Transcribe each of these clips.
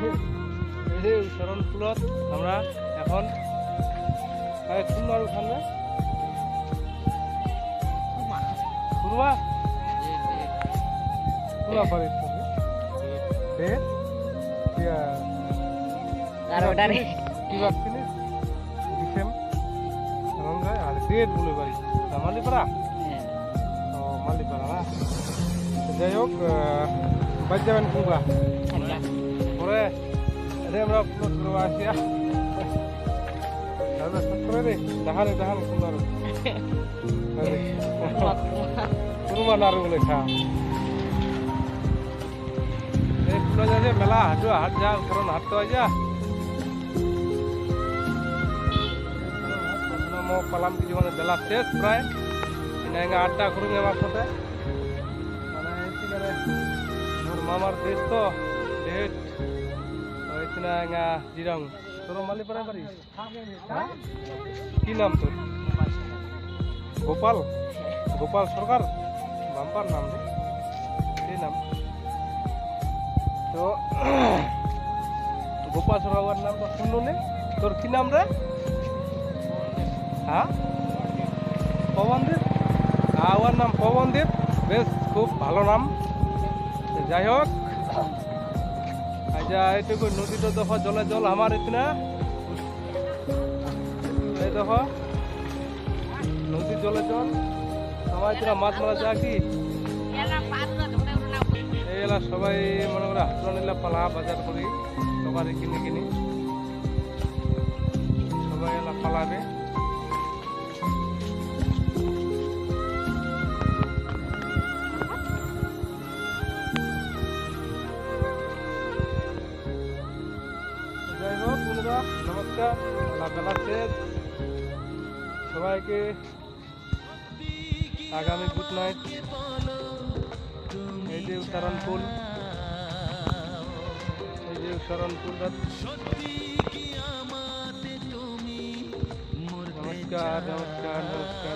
এই যে শরণকুলত আমরা এখন এই সুন্দর ওখানে কুরমা কুরমা পারে আর ডেট মালিপাড়া? মালিপাড়া যাই হোক বাদ যাবেন কুমড়া পরে এরে আমরা প্লট করব আসিয়া দাদা সব করে রে দেখালে দেখালে সুন্দর কুরমা নাড়ু বলে খা। এই ফুল যাচ্ছে মেলা হাঁটু, হাট যা কারণ হাঁটতে হয় যা। পালাম কিছু মানে বেলা শেষ প্রায়। আড্ডা করুন আমার সাথে। মানে মোর মামার দেশ তো। এঙ্গা জিরং। তোর মালি পারে পারি হ্যাঁ? কি নাম তোর? গোপাল? গোপাল সরকার? বাম্পার নাম রে। নাম। তো, গোপাল সরকার নাম তো শুনলো নে। তোর কি নাম রে? হ্যাঁ? পবনদীপ? আমার নাম পবনদীপ। বেশ, খুব ভালো নাম। যাই হোক আচ্ছা এইটুকু নদীটা দেখো, জলে জল আমার এখানে। এই দেখো নদীর জলে জল। আমার এখানে মাছ মারা যা কি? এলা সবাই মনে করে হাতরা নিলে পালা, বাজার করি সবারই কিনে কিনি সবাই এলা পালাবে। বন্ধুরা নমস্কার বেলা শেষ। সবাইকে আগামী গুড নাইট এই যে উত্তরণ পুল এই যে উত্তরণ পুল নমস্কার নমস্কার নমস্কার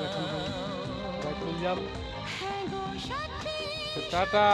এখন যাম টাটা।